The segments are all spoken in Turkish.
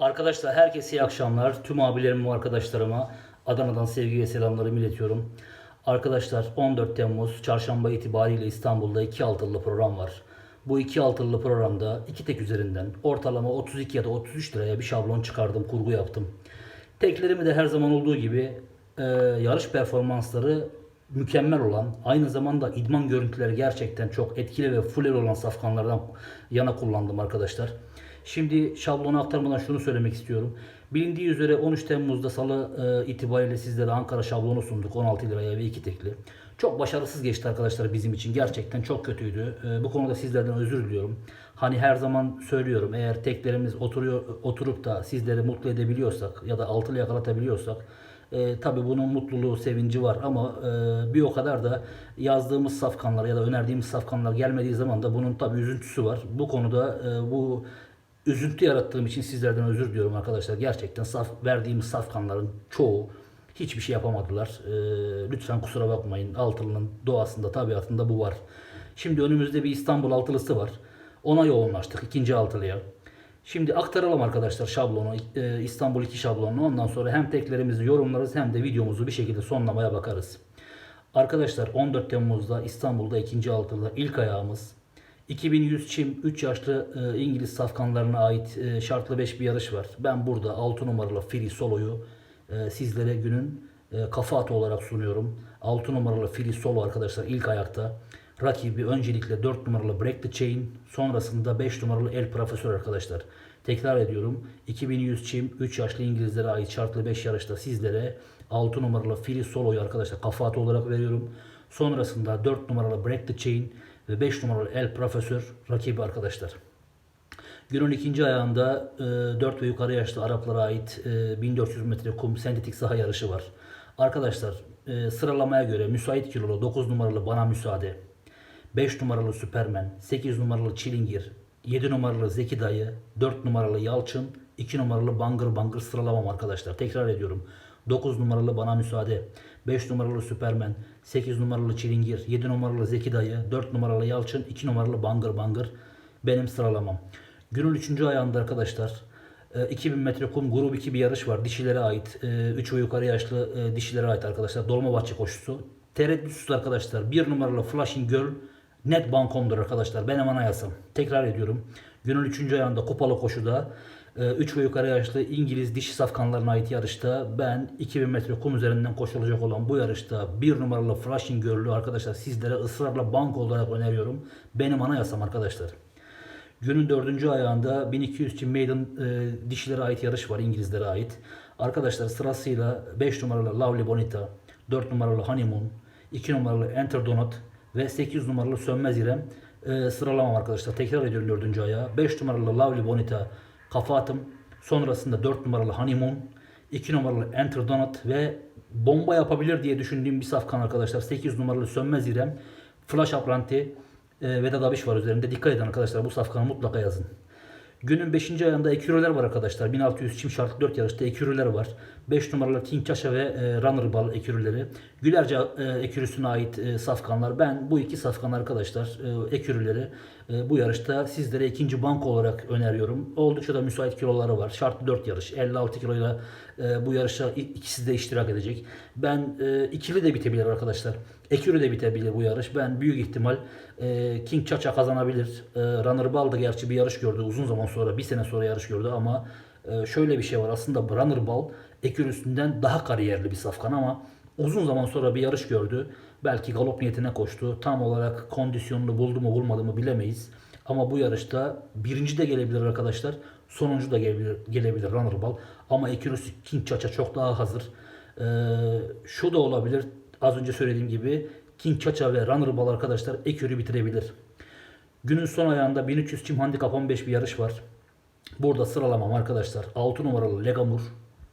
Arkadaşlar herkese iyi akşamlar. Tüm abilerim ve arkadaşlarıma Adana'dan sevgi ve selamlarımı iletiyorum. Arkadaşlar 14 Temmuz çarşamba itibariyle İstanbul'da iki altılı program var. Bu iki altılı programda iki tek üzerinden ortalama 32 ya da 33 liraya bir şablon çıkardım, kurgu yaptım. Teklerimi de her zaman olduğu gibi e, yarış performansları mükemmel olan, aynı zamanda idman görüntüleri gerçekten çok etkili ve full olan safkanlardan yana kullandım arkadaşlar. Şimdi şablonu aktarmadan şunu söylemek istiyorum. Bilindiği üzere 13 Temmuz'da salı e, itibariyle sizlere Ankara şablonu sunduk 16 liraya ve 2 tekli. Çok başarısız geçti arkadaşlar bizim için. Gerçekten çok kötüydü. E, bu konuda sizlerden özür diliyorum. Hani her zaman söylüyorum eğer teklerimiz oturuyor oturup da sizleri mutlu edebiliyorsak ya da altılı yakalatabiliyorsak e, tabii bunun mutluluğu, sevinci var ama e, bir o kadar da yazdığımız safkanlar ya da önerdiğimiz safkanlar gelmediği zaman da bunun tabii üzüntüsü var. Bu konuda e, bu üzüntü yarattığım için sizlerden özür diliyorum arkadaşlar. Gerçekten saf, verdiğimiz safkanların çoğu hiçbir şey yapamadılar. E, lütfen kusura bakmayın. Altılının doğasında, tabiatında bu var. Şimdi önümüzde bir İstanbul altılısı var. Ona yoğunlaştık ikinci altılıya. Şimdi aktaralım arkadaşlar şablonu, e, İstanbul 2 şablonunu. Ondan sonra hem teklerimizi yorumlarız hem de videomuzu bir şekilde sonlamaya bakarız. Arkadaşlar 14 Temmuz'da İstanbul'da ikinci altıda ilk ayağımız 2100 çim 3 yaşlı e, İngiliz safkanlarına ait e, şartlı 5 bir yarış var. Ben burada 6 numaralı Free Solo'yu e, sizlere günün e, kafa atı olarak sunuyorum. 6 numaralı Free Solo arkadaşlar ilk ayakta. Rakibi öncelikle 4 numaralı Break the Chain, sonrasında 5 numaralı El Profesör arkadaşlar. Tekrar ediyorum. 2100 çim 3 yaşlı İngilizlere ait şartlı 5 yarışta sizlere 6 numaralı Free Solo'yu arkadaşlar kafa atı olarak veriyorum. Sonrasında 4 numaralı Break the Chain ve 5 numaralı El Profesör rakibi arkadaşlar. Günün ikinci ayağında e, 4 ve yukarı yaşlı Araplara ait e, 1400 metre kum sentetik saha yarışı var. Arkadaşlar e, sıralamaya göre müsait kilolu 9 numaralı Bana Müsaade, 5 numaralı Süpermen, 8 numaralı Çilingir, 7 numaralı Zeki Dayı, 4 numaralı Yalçın, 2 numaralı Bangır Bangır sıralamam arkadaşlar. Tekrar ediyorum. 9 numaralı Bana Müsaade, 5 numaralı Süpermen, 8 numaralı Çilingir, 7 numaralı Zeki Dayı, 4 numaralı Yalçın, 2 numaralı Bangır Bangır benim sıralamam. Günün 3. ayağında arkadaşlar e, 2000 metre kum grup 2 bir yarış var. Dişilere ait. 3 ve yukarı yaşlı e, dişilere ait arkadaşlar. Dolmabahçe koşusu. Tereddütsüz arkadaşlar. 1 numaralı Flashing Girl net bankomdur arkadaşlar. Benim anayasam. Tekrar ediyorum. Günün 3. ayağında kupalı koşuda 3 ve yukarı yaşlı İngiliz dişi safkanlarına ait yarışta ben 2000 metre kum üzerinden koşulacak olan bu yarışta 1 numaralı Flashing Girl'ü arkadaşlar sizlere ısrarla banko olarak öneriyorum. Benim anayasam arkadaşlar. Günün dördüncü ayağında 1200 için Maiden e, dişilere ait yarış var İngilizlere ait. Arkadaşlar sırasıyla 5 numaralı Lovely Bonita, 4 numaralı Honeymoon, 2 numaralı Enter Donut ve 8 numaralı Sönmez İrem e, sıralamam arkadaşlar. Tekrar ediyorum dördüncü ayağı. 5 numaralı Lovely Bonita kafa atım. Sonrasında 4 numaralı Honeymoon, 2 numaralı Enter Donut ve bomba yapabilir diye düşündüğüm bir safkan arkadaşlar. 8 numaralı Sönmez İrem, Flash Apranti, e, Vedat Abiş var üzerinde. Dikkat edin arkadaşlar bu safkanı mutlaka yazın. Günün 5. ayında ekürüler var arkadaşlar. 1600 çim şartlı 4 yarışta ekürüler var. 5 numaralı King Çaşa ve e, Runner Ball ekürüleri. Gülerce e, ekürüsüne ait e, safkanlar. Ben bu iki safkan arkadaşlar e, ekürüleri e, bu yarışta sizlere ikinci banko olarak öneriyorum. Oldukça da müsait kiloları var. Şartlı 4 yarış. 56 kiloyla e, bu yarışa ikisi de iştirak edecek. Ben e, ikili de bitebilir arkadaşlar. Ekürü de bitebilir bu yarış. Ben büyük ihtimal e, King Chacha kazanabilir. E, Runner Ball da gerçi bir yarış gördü. Uzun zaman sonra, bir sene sonra yarış gördü ama e, şöyle bir şey var. Aslında Runner Ball ekürüsünden daha kariyerli bir safkan ama uzun zaman sonra bir yarış gördü. Belki galop niyetine koştu. Tam olarak kondisyonunu buldu mu bulmadı mı bilemeyiz. Ama bu yarışta birinci de gelebilir arkadaşlar. Sonuncu da gelebilir, gelebilir Runner Ball. Ama ekürüsü King Chacha çok daha hazır. Ee, şu da olabilir. Az önce söylediğim gibi King Chacha ve Runner Ball arkadaşlar ekürü bitirebilir. Günün son ayağında 1300 çim handikap 15 bir yarış var. Burada sıralamam arkadaşlar. 6 numaralı Legamur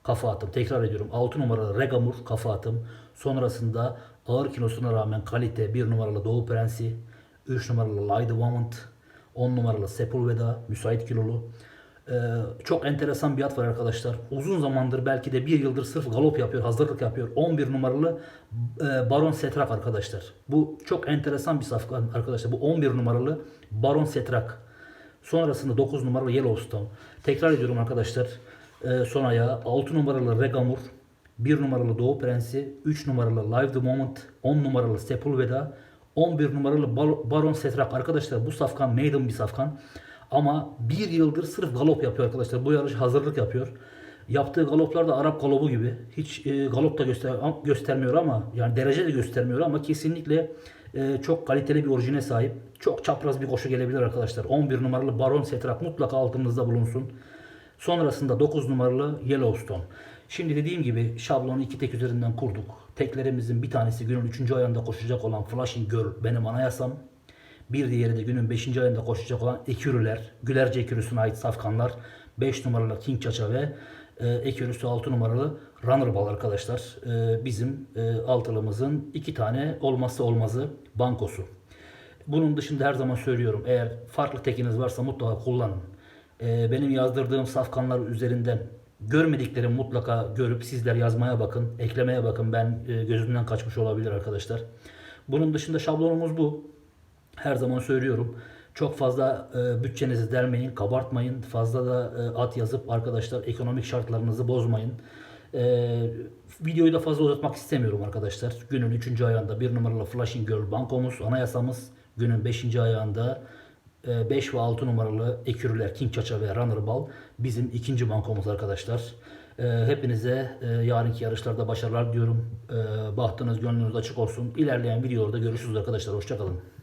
kafa atım. Tekrar ediyorum. 6 numaralı Regamur kafa atım. Sonrasında ağır kilosuna rağmen kalite 1 numaralı Doğu Prensi, 3 numaralı Lady Woman, 10 numaralı Sepulveda müsait kilolu. Ee, çok enteresan bir at var arkadaşlar. Uzun zamandır belki de bir yıldır sırf galop yapıyor, hazırlık yapıyor. 11 numaralı e, Baron Setrak arkadaşlar. Bu çok enteresan bir safkan arkadaşlar. Bu 11 numaralı Baron Setrak. Sonrasında 9 numaralı Yellowstone. Tekrar ediyorum arkadaşlar. Ee, son ayağı 6 numaralı Regamur. 1 numaralı Doğu Prensi. 3 numaralı Live the Moment. 10 numaralı Sepulveda. 11 numaralı Baron Setrak. Arkadaşlar bu safkan maiden bir safkan. Ama bir yıldır sırf galop yapıyor arkadaşlar. Bu yarış hazırlık yapıyor. Yaptığı galoplar da Arap galobu gibi. Hiç e, galop da göster göstermiyor ama yani derece de göstermiyor ama kesinlikle e, çok kaliteli bir orijine sahip. Çok çapraz bir koşu gelebilir arkadaşlar. 11 numaralı Baron Setrak mutlaka altınızda bulunsun. Sonrasında 9 numaralı Yellowstone. Şimdi dediğim gibi şablonu iki tek üzerinden kurduk. Teklerimizin bir tanesi günün 3. ayında koşacak olan Flashing Girl benim anayasam. Bir diğeri de günün 5. ayında koşacak olan Ekürüler, Gülerce Ekürüsü'ne ait safkanlar. 5 numaralı King Chacha ve e, Ekürüsü 6 numaralı Runnerball arkadaşlar. E, bizim e, altılımızın iki tane olmazsa olmazı bankosu. Bunun dışında her zaman söylüyorum eğer farklı tekiniz varsa mutlaka kullanın. Ee, benim yazdırdığım safkanlar üzerinden görmediklerimi mutlaka görüp sizler yazmaya bakın, eklemeye bakın. Ben e, gözümden kaçmış olabilir arkadaşlar. Bunun dışında şablonumuz bu. Her zaman söylüyorum. Çok fazla e, bütçenizi dermeyin, kabartmayın. Fazla da e, at yazıp arkadaşlar ekonomik şartlarınızı bozmayın. E, videoyu da fazla uzatmak istemiyorum arkadaşlar. Günün 3. ayağında 1 numaralı Flashing Girl bankomuz, anayasamız. Günün 5. ayağında 5 ve 6 numaralı ekürüler King Chacha ve Runnerball bizim ikinci bankomuz arkadaşlar. E, hepinize e, yarınki yarışlarda başarılar diyorum. E, bahtınız gönlünüz açık olsun. İlerleyen videolarda görüşürüz arkadaşlar. Hoşçakalın.